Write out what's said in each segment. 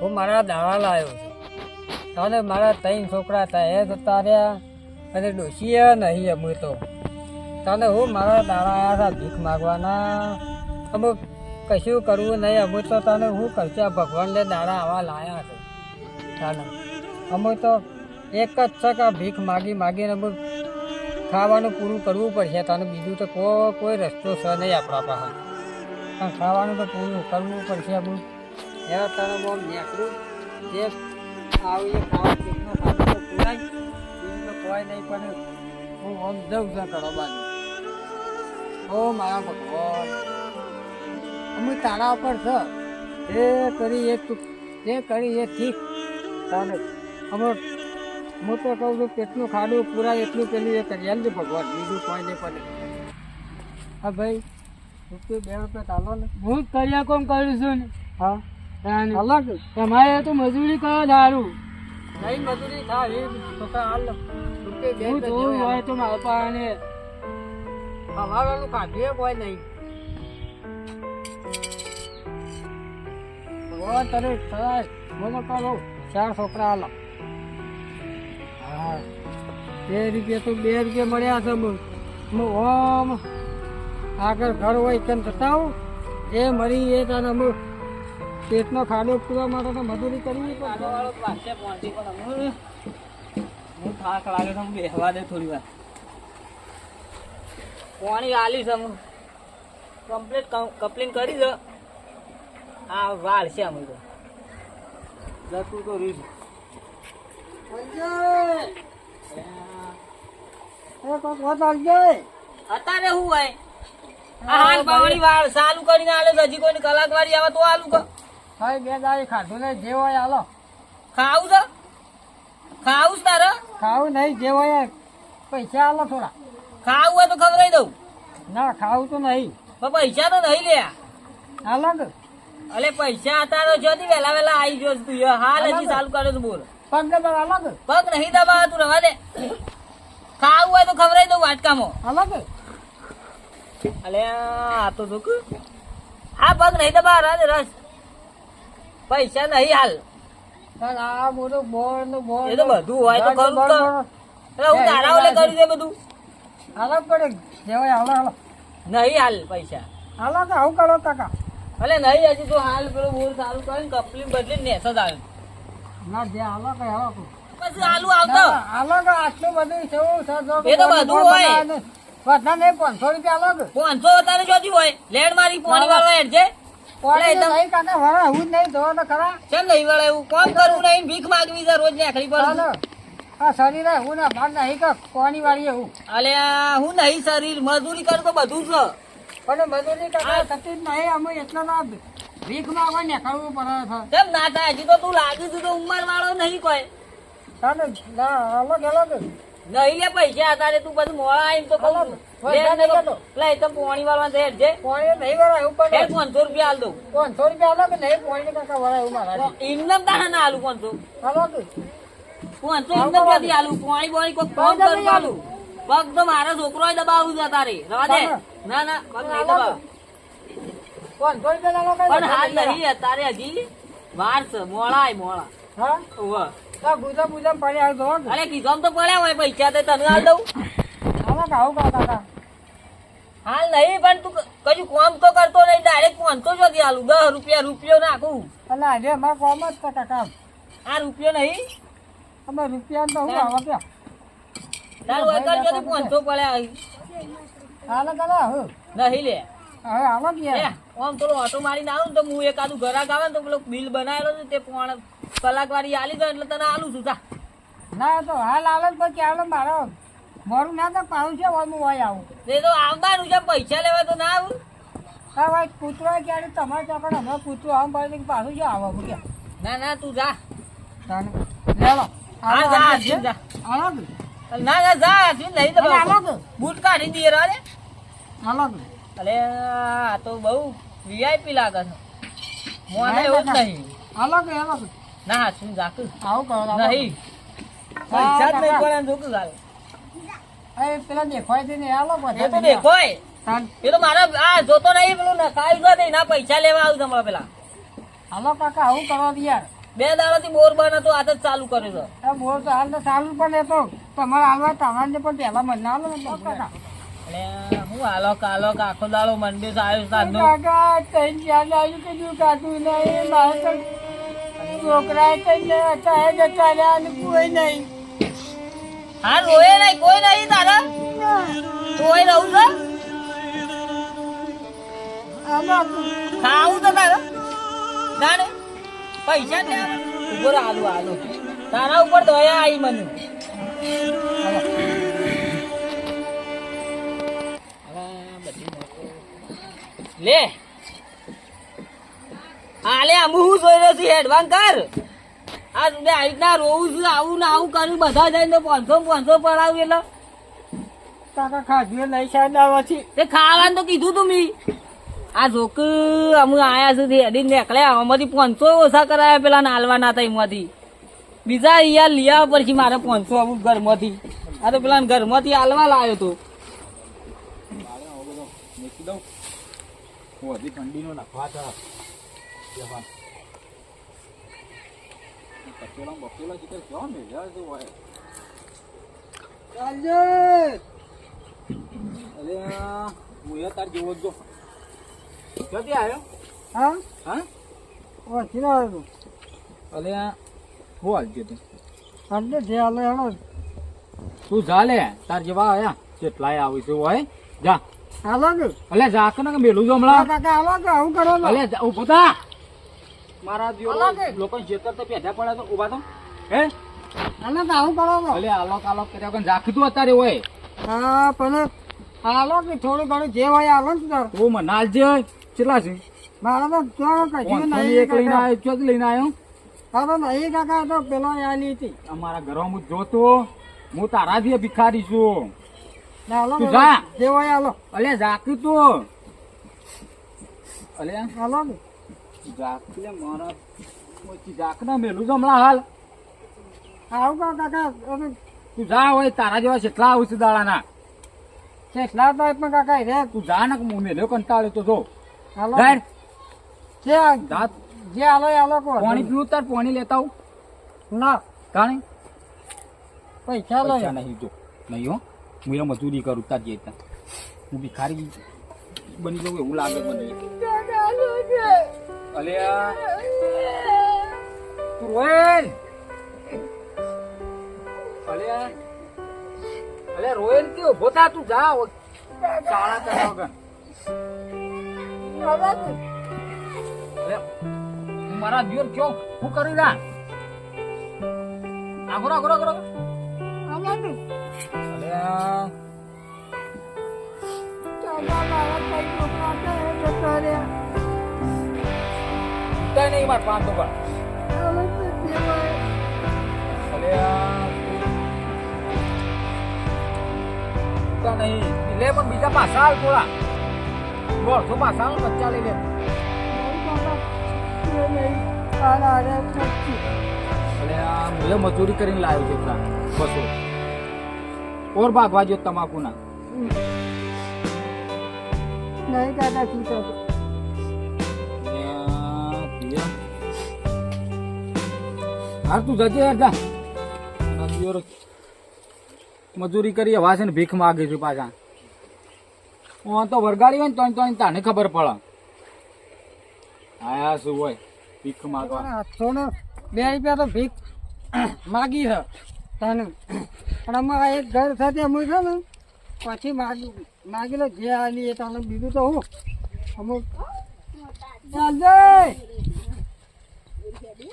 હું મારા દાડા લાવ્યો છું. તને મારા ત્રણ છોકરા એ જતા અને ડોશીએ નહીં અમે તો તને હું મારા દાડા આવ્યા હતા ભીખ માગવાના. અમુક કશું કરવું નહીં અમુક તો તને હું કરશે ભગવાનને દાડા આવા લાયા છે. તને અમે તો એક જ છે કે ભીખ માગી માગીને અમે ખાવાનું પૂરું કરવું પડશે, તને બીજું તો કોઈ કોઈ રસ્તો છે નહીં આપણા પાસે. પણ ખાવાનું તો પૂરું કરવું પડશે આપણું એવા તને બહુ નીકળું. જે આવીએ ખાવા પેટનો ખાતો તો પૂરાય બીજું તો કોઈ નહીં, પણ હું ઓમ જઉં છું કરો બાજુ. ઓ મારા ભગવાન. અમે તારા ઉપર છે. એ કરી એ તું જે કરી એ ઠીક. તને અમે હું તો કહું છું પેટનું ખાડું પૂરાય એટલું પેલું એ કરી આલજે ભગવાન બીજું કોઈ નહીં પડે. હા ભાઈ રૂપિયા બે રૂપિયા ચાલો ને. હું જ કર્યા કોમ કરું છું ને. હા? અલગ તમારે તો મજૂરી કરો સારું નહીં મજૂરી થાય. તો હાલ હું રૂપિયા હોય તો મારા પાસે હવાવાનું કાઢીએ કોઈ નહીં. ભગવાન તને સદાય મને કરો ચાર છોકરા હાલો બે રૂપિયા તો બે રૂપિયા મળ્યા છે હું હું ઓમ આગળ ઘર હોય તેમ બતાવું એ મરી એ તને અમુક પેટનો ખાડો પૂરવા માટે તો મજૂરી કરવી પડશે હું થાક લાગે તો બેહવા દે થોડી વાર. પાણી આલી છે હું કમ્પ્લીટ કમ્પ્લેન કરી દો. આ વાળ છે અમે તો. જતું તો રીત અત્યારે હું હોય? હાલ બાવળી વાળ ચાલુ કરીને આલે હજી કોઈની કલાક વાળી આવે તો આલુ બે દાડી ખાધું ને જે હોય હાલો ખાવું છે? ખાવું તારે? ખાવું નહીં જે હોય પૈસા હાલો થોડા. ખાવું હોય તો ખવડાવી દઉં. ના ખાવું તો નહીં. પણ પૈસા તો નહીં લેયા. હાલો અલે પૈસા અત્યારે જોતી વેલા વેલા આવી જો તું. હાલ હજી ચાલુ કરે બોલ. પગ દબાવ હાલો પગ નહીં દબાવ તું રવા દે. ખાવું હોય તો ખવડાવી દઉં વાટકામાં. હાલો અલે આ તો જોક આ પગ નહીં દબાવ રવા દે રસ. પૈસા નહીં હાલ. આ બધું બોરનું બોર એ તો બધું હોય તો. એટલે હું તારા ઓલે કર્યું છે બધું? હાલો પડે. જે હાલો હાલો. નહીં હાલ પૈસા. હાલો તો આવું કરો કાકા. અલે નહીં હજી તો હાલ પેલો બોલ ચાલુ કરીને કપલી બદલી નેસ જ આવે. ના જે હાલો કે હાલો કે. પછી આલુ આવતો. ના, હાલો આટલું બધું છે છે એ તો બધું હોય. બધા નહીં પાંચસો રૂપિયા કે? પાંચસો વધારે જોતી હોય. લેડ મારી પોણી વાળો હેડ છે. પાણી એટલે તો નહીં કાકા વરા હું નહીં ખરા. કેમ નહીં વળે એવું? કરવું નહીં ભીખ માગવી છે રોજ નેખડી પડે આ શરીરે હું ના ભાગ નહીં કે કોની વાળી હું? અલે આ હું નહીં શરીર મજૂરી કરું તો બધું છે. પણ મજૂરી કાકા થતી જ નહીં અમે એટલો ના ભીખમાં નીકળવું કરવું પડે છે. કેમ ના થાય હજી તો તું લાગી છું તો ઉંમર વાળો નહીં કોઈ. ચાલો ના હાલો ગેલો નહીં લે પૈસા અત્યારે તું બધું મોડા એમ તો કહું છું. પૈસા લેડ નહીં ને તો- લેતો. લે તો પોણી વાળવા છે છે પાણી નહીં વરા એવું પડે હેડ રૂપિયા હાલ દઉં. પાંચસો રૂપિયા હાલો કે નહીં પાણી કાકા વરા એવું મારા ઇન્દમ તારા ના આલુ પાંચસો. હાલો કે પાંચસો ઇન્દમ ક્યાંથી આલુ? પોણી બોણી કોઈ ફોન કરું નહીં પગ તો મારો છોકરો દબાવું છે તારે રવા દે. ના ના પગ નહીં દબાવ. પણ નહીં? અત્યારે હજી. વાર છે. મોળાય મોળા હા? બુધા બુધા પાણી આવી દો અરે કીધું તો પડ્યા હોય પૈસા તો તને હાલ દઉં. હાલો કે આવું કાકા કાકા. હાલ નહીં પણ તું કશું કોમ તો કરતો નહીં ડાયરેક્ટ પાંચસો જોતી હાલું દસ રૂપિયા રૂપિયો નાખું. અને આજે અમારે કોમ જ કાકા. આ રૂપિયો નહીં? અમે રૂપિયા તો હું આવા ક્યાં? તારું અત્યારે જોતી પાંચસો પડ્યા. હાલો કાકા હું. નહીં લે. હવે લે, ગયા આમ થોડો ઓટો મારીને આવું ને તો હું એકાદું ઘરાક આવે ને તો પેલો બિલ બનાવેલો છે તે પોણ કલાક વાળી આલી જાય એટલે તને આલું છું જા. ના તો હાલ તો પછી હાલો મારો. મારું ના તો પાઉં છે હું હોય આવું. તે તો આવવાનું છે પૈસા લેવા તો ના આવું. હા ભાઈ કૂતરો ક્યારે? તમારે ચોકડ હમણાં કૂતરો આમ પડે પાછું છે આવો ના ના તું જા. લે હા જા કે ના ના જા લઈ દે બૂટ કાઢી દઈએ રે. હાલો અલે આ તો બહુ વીઆઈપી લાગે છે. મોને એવું જ નહીં. હાલો કે હાલો ના હાથીને જા કે આવું કરો. નહીં પૈસા જ નહીં પડે ને ગાલ અરે પેલા દેખાય છે ને હાલો એ તો દેખોય તો મારા આ જોતો નહીં પેલું ને જો ગયો ના પૈસા લેવા આવું તમારા પેલા. આલો કાકા આવું કરવા દે યાર બે દાડાથી બોર બન હતો આજ જ ચાલુ કર્યો છે. બોલ તો હાલ તો ચાલુ પણ એ તો તમારે હાલવા તમારે પણ પહેલા મને ના ને કાકા. એટલે હું કાલો આખો દાડો મંદિર આવ્યો સાંજનો. કાકા તઈ જ્યાં આવ્યું કે જો કાતું નહીં મારે તો છોકરા કઈ અત્યારે જતા રહ્યા કોઈ નહીં. હા રોય નહીં કોઈ નહીં તારા? કોઈ રહું છે? ખાવું તો તારે? ના પૈસા ને ઉપર આલુ આલુ તારા ઉપર દયા આવી મને. લે. આલે અમુ હું જોઈ રહ્યો છું એડવાન્સ કર. આ તું આવી રીતના રોવું છું આવું ને આવું કર્યું બધા જઈને તો પાંચસો પાંચસો પડાવું એટલે. કાકા ખાધું નહીં સાહેબ તે ખાવાનું તો કીધું તું મી. આ જોક અમે આયા સુધી હેડી નીકળ્યા આમાંથી પાંચસો ઓછા કરાયા પેલા નાલવાના હતા એમાંથી. બીજા યાર લઈ પછી મારે પાંચસો અમુક ઘરમાંથી. આ તો પેલા ઘરમાંથી હાલવા લાવ્યો તો મૂકી દઉં હું ઠંડીનો નખવા છે પચોલા બપોલા ચિકન ક્યાં મેળ્યા છે હોય ચાલજો અરે હું તાર જેવો જ ક્યાંથી આવ્યો હા હા ઓછી ના આવ્યું અરે હું હાલજો તું એટલે જે હાલે હેડો તું જા લે તાર જેવા આયા કેટલાય આવી છે હોય જા હાલો કે. અલે જા કે ને મેલું જો હા, હમણાં કાકા હાલો કે આવું કરો અલે જા પોતા મારા દિયો લોકો જેતર તો પેઢા પડે તો ઊભા તો હે? હાલો કે આવું કરો અલે આલોક આલોક કર્યા વગર રાખી અત્યારે હોય. હા પણ હાલો કે થોડું ઘણું જે હોય હાલો ને તાર તું મને હાલજે કેટલા છે? મારા તો ક્યાં કશું નહીં એક લઈને. આવ્યો ચોથી લઈને આવ્યો? હા તો નહીં કાકા તો પેલો આલી હતી. અમારા ઘરમાં હું જોતો હું તારાથી ભિખારી છું. હાલો તું કે જા. જે હોય હાલો. અલે જાકી તું. અલે હાલો કે જાકી લે મારા ઓછી જાક ના મેલું છે હમણાં હાલ. આવું કરો કાકા તું જા હોય તારા જેવા કેટલા આવશે દાડાના. કેટલા તો પણ કાકા રે તું જા ને હું મેલ્યો કંટાળ્યો તો જો. હાલો. જે જા જે. આલો હાલો કો પાણી પીવું તાર પાણી લેતા આવું. ના. કાણે પૈસા લો નહીં જો. નહીં હો. હું એ મજૂરી કરું, તાર જે ત્યાં હું ભિખારી બની જવું એવું લાગે મને? અલે આ તું રોયલ. અલે આ- અલે રોયલ કે ઊભો થા? તું જા ઓ- ચાળા વગર મારા દિયોર કયો, હું કરી રહ્યા આગળ આગળ આગળ. કઈ નહીં માર પાંચ પણ. નહીં લે પણ બીજા પાછા હાલ થોડા. દોઢસો પાછા બચ્ચા લઈ લે. મુએ મજૂરી કરીને લાવ્યો છે એટલા બસો. ઓર ભાગવા જો તમાકુ ના નહીં કાકા શું હાર તું જજે જા મજૂરી કરી છે ને ભીખ માગે છે પાછા હું તો વરગાડી હોય ને તો તો તાને ખબર પડે આયા શું હોય ભીખ માગવા સોનો બે રૂપિયા તો ભીખ માગી છે તને પણ અમારા એક ઘર સાથે અમે છે ને પછી માગી માગી લો જે આલી એ તને બીજું તો હું અમુક ચાલજે હું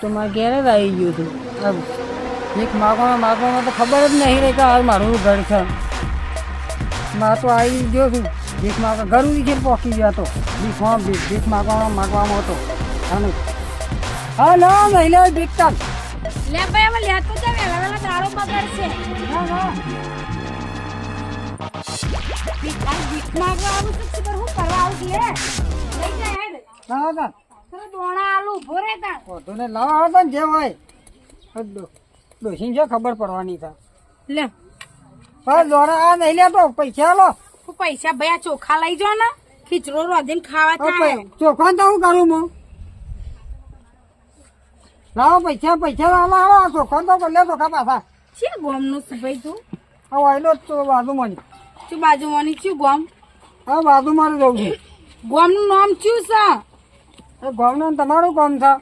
તો મારા ઘેરે જ આવી ગયું હતું ભીખ માગવામાં માગવામાં તો ખબર જ નહીં રહી કે હાલ મારું ઘર છે. મારે તો આવી ગયો છું. ભીખ માગવા ઘર ઉડી પહોંચી ગયા તો ભીખ હા ભીખ ભીખ માગવામાં માગવામાં હતો. અને હા ના મહિલા ભીખ ચાલ લે ભાઈ અમે લેતો છે વેલા વેલા દારૂ ના હા હું ખબર પડવાની લેતો પૈસા લો પૈસા ભયા ચોખા લઈ જો ને ખીચડો રોધીને ખાવા થાય ચોખા તો હું કરું હું લાવો પૈસા પૈસા લાવો. લાવો ચોખા તો લે ચોખા પાછા. છે ગોમનું ભાઈ તું? આ વાયલો જ તો બાજુમાં ની. શું બાજુમાંની? છું ગોમ? હા બાજુમાં જવું છું. ગોમનું નામ શું છે? એ ગામનું તમારું ગોમ છે?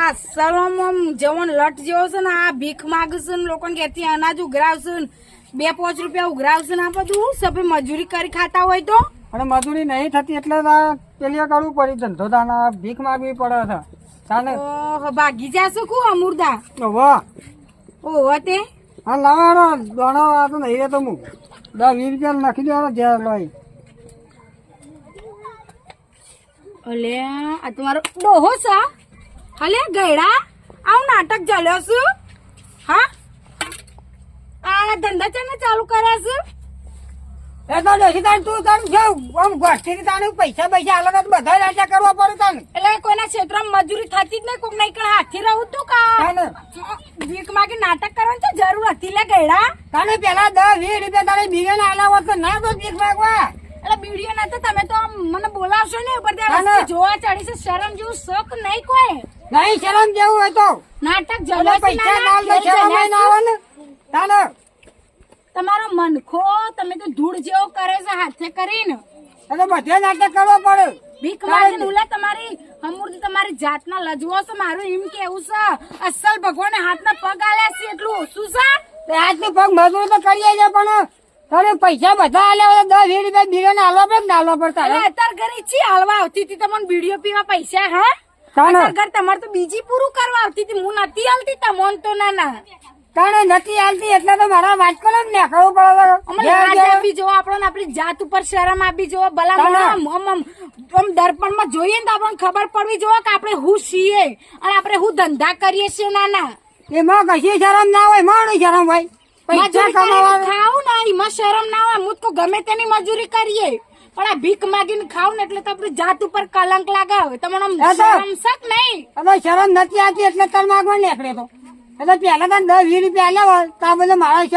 આ સલોમ જવન લટ જેવો છે ને આ ભીખ માગશે ને લોકોને ઘેરથી અનાજ ઉઘરાવશે ને બે પાંચ રૂપિયા ઉઘરાવશે ને આ બધું હું સભે મજૂરી કરી ખાતા હોય તો? અને મજૂરી નહીં થતી એટલે પેલી કરવું પડે ધંધો દાના ભીખ માગવી પડે છે. ભાગી જાશું કુ અમૃદા ઓહો તે? હા લાવો આ તો નહીં રહેતો હું દસ વીસ રૂપિયા નાખી દેવાનો જ્યાં લઈ અલે, આ તમારો ડોહો છે અલે, ગયડા નાટક ચાલ્યો છું હા? આ ધંધા ચાને ચાલુ કર્યા છે એ તો ડોશી તું તાણ જો આમ ગોઠી પૈસા પૈસા આલો તો બધા રાજા કરવા પડે તાણ. એટલે કોઈના ક્ષેત્રમાં મજૂરી થતી જ નહીં કોક નહીં કણ હાથી રહું તું કા? તાને ભીખ માગી નાટક કરવાની તો જરૂર હતી લે ગયડા. તાને પેલા દસ વીસ રૂપિયા તારે બીજાને આલા હોત તો ના તો ભીખ માગવા. એટલે બીડીઓ ના તો તમે તો મને બોલાવશો ને ઉપર ના, ના. ત્યાં જોવા ચડી છે શરમ જેવું શોખ નહીં કોઈ. નહીં શરમ જેવું હોય તો. નાટક એટલે પૈસા ના ના ના, ના આવે ને તાને તમારો મનખો તમે તો ધૂળ જેવો કરે છે હાથે કરીને. એટલે બધે નાટક કરવો પડે. ભીખ માગીને ઉલા તમારી અમૂર્તિ તમારી જાતના લજવો છે મારું એમ કેવું છે અસલ ભગવાને હાથના પગ આલ્યા છે એટલું. ઓછું છે? હાથની પગ મજૂર તો કરીએ છે પણ તારે પૈસા બધા આલ્યા હોય દસ વીસ રૂપિયા બીડો ને હાલવા પડે ને હાલવા પડતા અત્યાર ઘરે છી હાલવા આવતી હતી તમને બીડીઓ પીવા પૈસા હા? ઘર તમારે તો બીજી પૂરું કરવા આવતી હતી હું નથી હાલતી તમોન તો ના ના. તાણે નથી આવતી એટલે તો મારા વાંચકો ને નેકળવું પડે જોવો આપણને આપણી જાત ઉપર શરમ આપી જોવો ભલા દર્પણ દર્પણમાં જોઈએ ને તો આપણને ખબર પડવી જોવો કે આપણે હું છીએ અને આપણે હું ધંધા કરીએ છીએ ના ના એમાં કશી શરમ ના હોય મારું શરમ હોય. મજૂરી ખાવું ને એમાં શરમ ના હોય. હું તો ગમે તેની મજૂરી કરીએ. પણ આ ભીખ માગીને ખાવ ને એટલે તો આપણી જાત ઉપર કલંક લાગે તમને તો- શરમ શક નહીં? હવે શરમ નથી આવતી એટલે તર માગવા નીકળે તો. એટલે પેલા તને દસ વીસ રૂપિયા આલ્યા હોય તો આ બધું મારો છે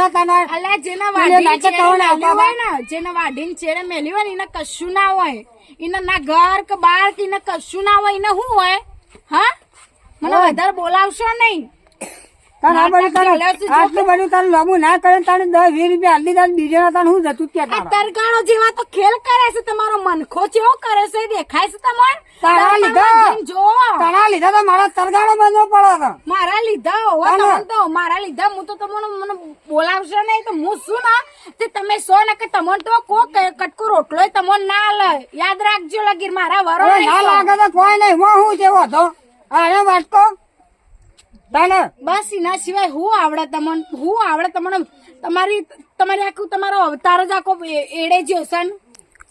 અલા જેના વાઢીને તવને મેલી હોય ને જેના વાઢીને ચેડે મેલી હોય ને એને કશું ના હોય. એને ના ઘર કે બાર કે એને કશું ના હોય એને શું હોય? હા? મને વધારે બોલાવશો નહીં. તને આ બધું તને નાટક ચાલે છે જો આટલું બધું તને લાંબુ ના કરે ને દસ વીસ રૂપિયા આલી દે બીજા તને શું જતું કે આ જેવા તો ખેલ કરે છે તમારો મનખો જેવો કરે છે દેખાય છે તમારે તારા લીધા. જઈને તારા લીધા તો મારા પડે લીધા હોવા તમને તો મારા લીધા હું તો તમને મને બોલાવશે નહીં તો હું શું ના? તે તમે સો ને કે તમને તો કો કટકો રોટલો તમને ના લે. યાદ રાખજો લગીર મારા વરો ના લાગે તો કોઈ નહીં હું હું જેવો હતો? અરે વાટકો? તને બસ એના સિવાય હું આવડે તમને હું આવડે તમને તમારી તમારી આખું તમારો અવતાર જ આખો એડે જ્યો છે ને.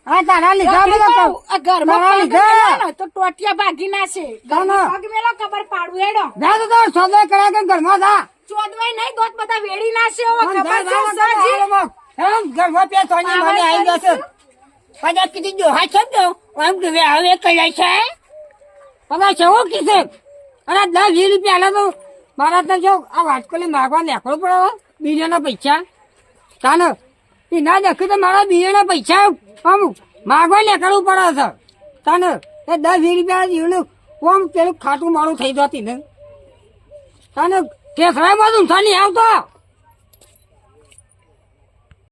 હા તારા લીધા બધા આ ઘરમાં લીધા. તો ટોટિયા ભાગી નાશે ઘરમાં પગ મેલો ખબર પાડું એડો? જા તો સોદો કર્યા કે ઘરમાં થા. ચોદવાય નહીં દોત બધા વેડી નાશે હવે ખબર છે જા, જા, સાજી? જા, જા, એમ ઘરમાં પે સોની મને આવી જશે પછી કીધું જો હા છે તો? એમ કે હવે કઈ છે. હવે છે હું કીધે. અરે દસ વીસ રૂપિયા તો મારા તો જો આ વાટકોલી માગવા નેકળો પડે બીજાના પૈસા. તાને એ ના દેખ્યું તો મારા બીજાના પૈસા આમ માગવા નેકળવું પડે છે. તાને એ દસ વીસ રૂપિયા જીવનું ઓમ પેલું ખાટું મારું થઈ જતી ને. તાને ઠેસરામાં ઊંધા નહીં આવતો.